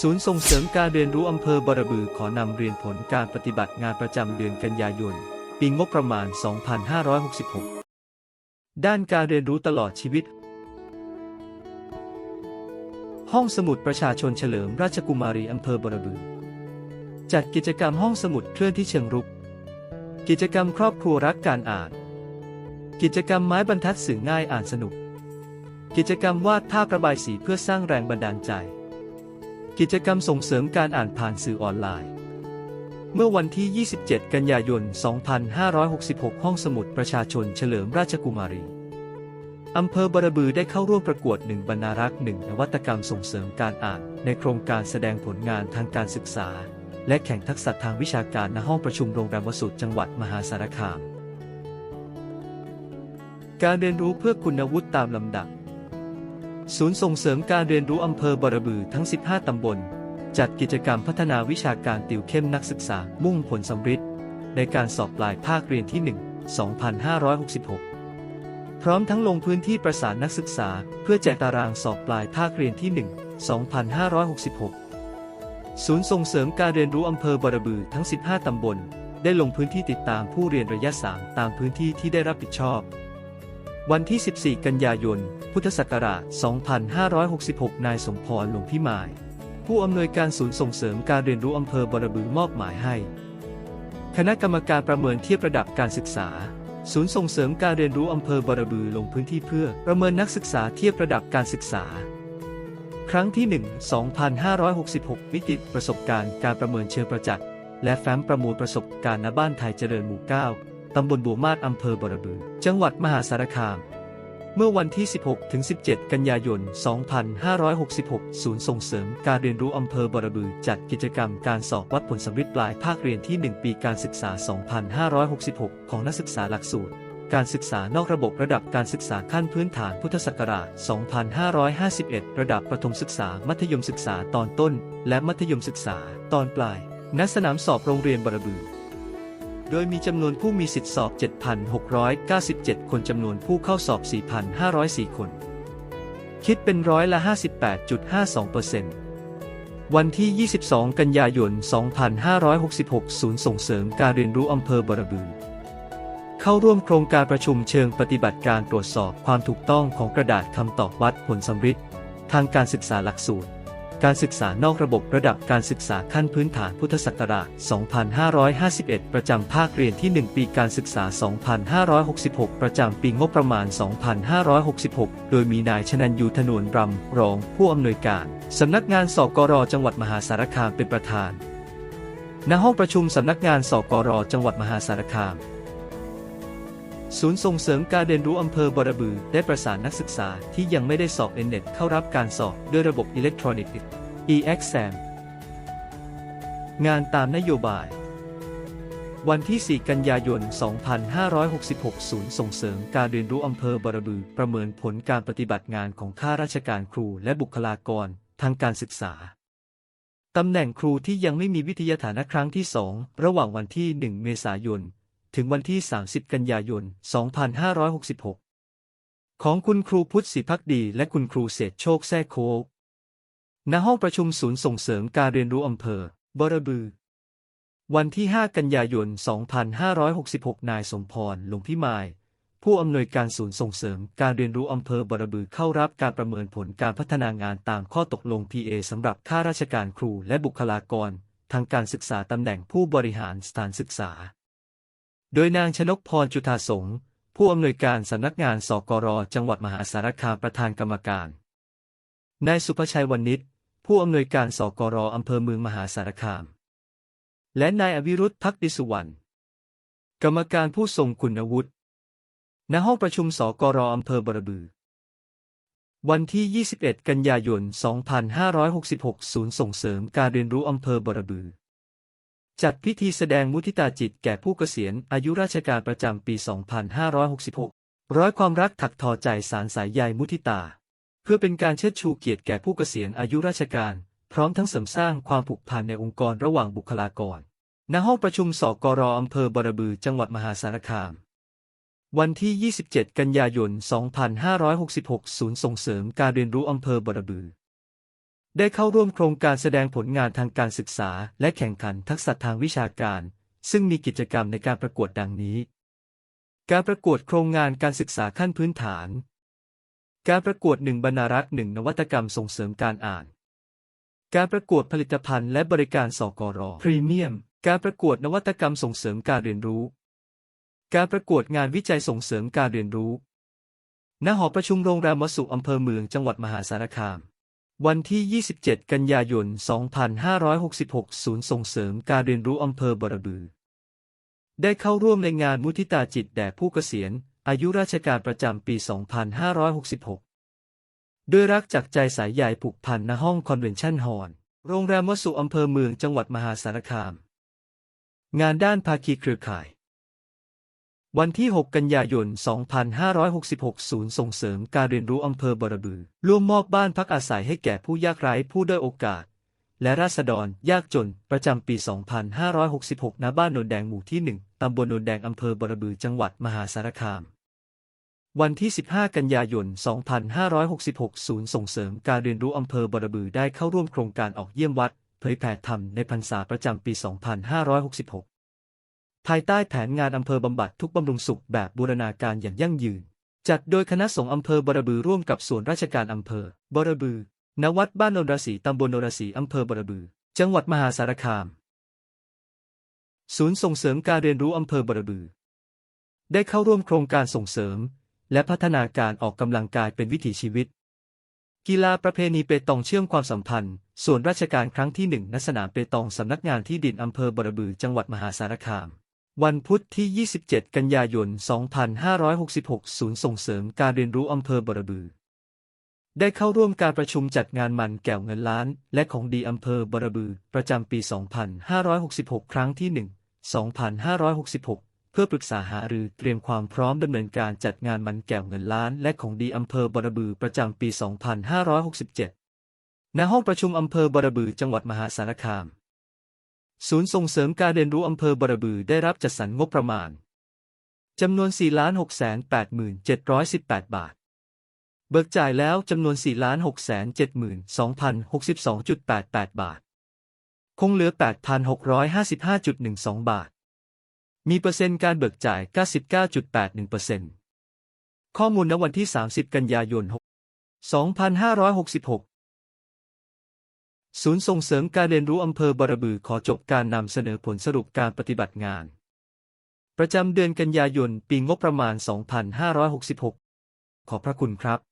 ศูนย์ส่งเสริมการเรียนรู้อำเภอบรบือขอนำเรียนผลการปฏิบัติงานประจำเดือนกันยายน ปีงบประมาณ 2566 ด้านการเรียนรู้ตลอดชีวิต ห้องสมุดประชาชนเฉลิมราชกุมารีอำเภอบรบือ จัดกิจกรรมห้องสมุดเคลื่อนที่เชิงรุก กิจกรรมครอบครัวรักการอ่าน กิจกรรมไม้บรรทัดสื่อง่ายอ่านสนุก กิจกรรมวาดภาพระบายสีเพื่อสร้างแรงบันดาลใจ กิจกรรมส่งเสริมการอ่านผ่านสื่อออนไลน์ เมื่อวันที่ 27 กันยายน 2566 ห้องสมุดประชาชนเฉลิมราชกุมารี อำเภอบรบือได้เข้าร่วมประกวดหนึ่งบรรณารักษ์หนึ่งนวัตกรรมส่งเสริมการอ่าน ในโครงการแสดงผลงานทางการศึกษา และแข่งทักษะทางวิชาการณห้องประชุมโรงแรมวสุทจังหวัดมหาสารคาม การเรียนรู้เพื่อคุณวุฒิตามลำดับ ศูนย์ส่งเสริมการเรียนรู้อำเภอบรบือทั้ง 15 ตำบล จัดกิจกรรมพัฒนาวิชาการติวเข้มนักศึกษา มุ่งผลสำฤทธิ์ในการสอบปลายภาคเรียนที่ 1 2566 พร้อมทั้งลงพื้นที่ประสานนักศึกษา เพื่อแจกตารางสอบปลายภาคเรียนที่ 1 2566 ศูนย์ส่งเสริมการเรียนรู้อำเภอบรบือทั้ง 15 ตำบล ได้ลงพื้นที่ติดตามผู้เรียนระยะ 3 ตามพื้นที่ที่ได้รับผิดชอบ วันที่ 14 กันยายน พุทธศักราช 2566 นายสมพร หลวงพิมาย ผู้อำนวยการศูนย์ส่งเสริมการเรียนรู้อำเภอบรบือมอบหมายให้ คณะกรรมการประเมินเทียบระดับการศึกษา ศูนย์ส่งเสริมการเรียนรู้อำเภอบรบือลงพื้นที่เพื่อประเมินนักศึกษาเทียบระดับการศึกษา ครั้งที่ 1 2566มิติประสบการณ์การประเมินเชิงประจักษ์และแฟ้มประมูลประสบการณ์ณบ้านไทยเจริญหมู่ 9 ตำบลบัวมาศอำเภอบรบือ จังหวัดมหาสารคาม เมื่อวันที่ 16 ถึง 17 กันยายน 2566 ศูนย์ส่งเสริมการเรียนรู้อำเภอบรบือ จัดกิจกรรมการสอบวัดผลสำเร็จปลายภาคเรียนที่ 1 ปีการศึกษา 2566 ของนักศึกษาหลักสูตร การศึกษานอกระบบระดับการศึกษาขั้นพื้นฐานพุทธศักราช 2551 ระดับประถมศึกษา มัธยมศึกษาตอนต้น และมัธยมศึกษาตอนปลาย ณ สนามสอบโรงเรียนบรบือ โดยมีจำนวนผู้มีสิทธิสอบ 7,697 คนจำนวนผู้เข้าสอบ 4,504 คน คิดเป็นร้อยละ 58.52%วันที่ 22 กันยายน 2566 ศูนย์ส่งเสริมการเรียนรู้อำเภอบรบือเข้าร่วมโครงการประชุมเชิงปฏิบัติการตรวจสอบความถูกต้องของกระดาษคำตอบวัดผลสำฤทธิ์ทางการศึกษาหลักสูตร การศึกษานอกระบบระดับการศึกษาขั้นพื้นฐานพุทธศักราช 2551 ประจำภาคเรียนที่ 1 ปีการศึกษา 2566 ประจำปีงบประมาณ 2566 โดยมีนายชนันยูธนวนรำรอง ผู้อำนวยการ สำนักงานสกรจังหวัดมหาสารคามเป็นประธาน ณ ห้องประชุมสำนักงานสกรจังหวัดมหาสารคาม ศูนย์ส่งเสริมการเรียนรู้อำเภอบรบือ ได้ประสานนักศึกษาที่ยังไม่ได้สอบเอ็นเน็ตเข้ารับการสอบด้วยระบบอิเล็กทรอนิกส์ e-exam งานตามนโยบาย วันที่ 4 กันยายน 2566 ศูนย์ส่งเสริมการเรียนรู้อำเภอบรบือ ประเมินผลการปฏิบัติงานของข้าราชการครูและบุคลากรทางการศึกษาตำแหน่งครูที่ยังไม่มีวิทยาฐานะครั้งที่ 2 ระหว่างวันที่ 1 เมษายน ถึงวันที่ 30 กันยายน 2566 ของคุณครูพุทธศิพักดี และคุณครูเศรษฐโชคแท้โคกณห้องประชุมศูนย์ส่งเสริมการเรียนรู้อำเภอ บรบือ วันที่ 5 กันยายน 2566 นายสมพร หลวงพิมาย ผู้อำนวยการศูนย์ส่งเสริมการเรียนรู้อำเภอบรบือเข้ารับการประเมินผลการพัฒนางานตามข้อตกลง PA สำหรับข้าราชการครูและบุคลากร ทางการศึกษาตำแหน่งผู้บริหารสถานศึกษา โดยนางชนกพรจุธาสงฆ์ผู้อำนวยการสำนักงานสกรจังหวัดมหาสารคามประธานกรรมการ นายสุภชัยวณิชผู้อำนวยการสกรอำเภอเมืองมหาสารคาม และนายอวิรุธพักดิสุวรรณ กรรมการผู้ทรงคุณวุฒิ ณ ห้องประชุมสกรอำเภอบรบือ วันที่ 21 กันยายน 2566 ศูนย์ส่งเสริมการเรียนรู้อำเภอบรบือ จัดพิธีแสดงมุทิตาจิตแก่ผู้เกษียณอายุราชการประจำปี 2566 ร้อยความรักถักทอใจสารสายใยมุทิตา เพื่อเป็นการเชิดชูเกียรติแก่ผู้เกษียณอายุราชการ พร้อมทั้งเสริมสร้างความผูกพันในองค์กรระหว่างบุคลากร ณ ห้องประชุมสกรอำเภอบรบือ จังหวัดมหาสารคาม วันที่ 27 กันยายน 2566 ศูนย์ส่งเสริมการเรียนรู้อำเภอบรบือ ได้เข้าร่วมโครงการแสดงผลงานทางการศึกษา และแข่งขันทักษะทางวิชาการ ซึ่งมีกิจกรรมในการประกวดดังนี้ การประกวดโครงงานการศึกษาขั้นพื้นฐาน การประกวดหนึ่งบรรณารักษ์หนึ่งนวัตกรรมส่งเสริมการอ่าน การประกวดผลิตภัณฑ์และบริการสกรพรีเมียม การประกวดนวัตกรรมส่งเสริมการเรียนรู้ การประกวดงานวิจัยส่งเสริมการเรียนรู้ ณ หอประชุมโรงแรมวสุอำเภอเมืองจังหวัดมหาสารคาม วันที่ 27 กันยายน 2566 ศูนย์ส่งเสริมการเรียนรู้อำเภอบรบือ ได้เข้าร่วมในงานมุทิตาจิตแด่ผู้เกษียณ อายุราชการประจำปี 2566 ด้วยรักจากใจสายใยผูกพันณห้องคอนเวนชั่นฮอลโรงแรมวสุอำเภอเมืองจังหวัดมหาสารคาม งานด้านภาคีเครือข่าย วันที่ 6 กันยายน 2566 ศูนย์ส่งเสริมการเรียนรู้อำเภอบรบือ ร่วมมอบบ้านพักอาศัยให้แก่ผู้ยากไร้ผู้ด้อยโอกาส และราษฎรยากจน ประจำปี 2566 ณ บ้านโนนแดงหมู่ที่ 1 ตำบลโนนแดงอำเภอบรบือ จังหวัดมหาสารคาม วันที่ 15 กันยายน 2566 ศูนย์ส่งเสริมการเรียนรู้อำเภอบรบือได้เข้าร่วมโครงการออกเยี่ยมวัดเผยแผ่ธรรมในพรรษาประจำปี 2566 ภายใต้แผนงานอำเภอบำบัดทุกบำรุงสุขแบบบูรณาการอย่างยั่งยืน จัดโดยคณะสงฆ์อำเภอบรบือร่วมกับส่วนราชการอำเภอบรบือณวัดบ้านโนนราศีตำบลโนนราศีอำเภอบรบือ จังหวัดมหาสารคาม ศูนย์ส่งเสริมการเรียนรู้อำเภอบรบือ ได้เข้าร่วมโครงการส่งเสริม และพัฒนาการออกกำลังกายเป็นวิถีชีวิต กีฬาประเพณีเปตองเชื่อมความสัมพันธ์ ส่วนราชการครั้งที่หนึ่งณสนามเปตองสำนักงานที่ดินอำเภอบรบือ จังหวัดมหาสารคาม วันพุธที่ 27 กันยายน 2566 ศูนย์ส่งเสริมการเรียนรู้อำเภอบรบือ ได้เข้าร่วมการประชุมจัดงานมันแก้วเงินล้าน และของดีอำเภอบรบือ ประจำปี 2566 ครั้งที่ 1 2566 เพื่อปรึกษาหารือเตรียมความพร้อมดำเนินการจัดงานมันแก้วเงินล้าน และของดีอำเภอบรบือ ประจำปี 2567 ณ ห้องประชุมอำเภอบรบือ จังหวัดมหาสารคาม ศูนย์ส่งเสริมการเรียนรู้อำเภอบรบือได้รับจัดสรรงบประมาณ จำนวน 4,687,718 บาท เบิกจ่ายแล้วจำนวน 4,672,062.88 บาท คงเหลือ 8,655.12 บาท มีเปอร์เซ็นต์การเบิกจ่าย 99.81%ข้อมูลณวันที่ 30 กันยายน 2566 ศูนย์ส่งเสริมการเรียนรู้อำเภอบารบือขอจบการนำเสนอผลสรุปการปฏิบัติงาน ประจำเดือนกันยายน ปีงบประมาณ 2566 ขอบพระคุณครับ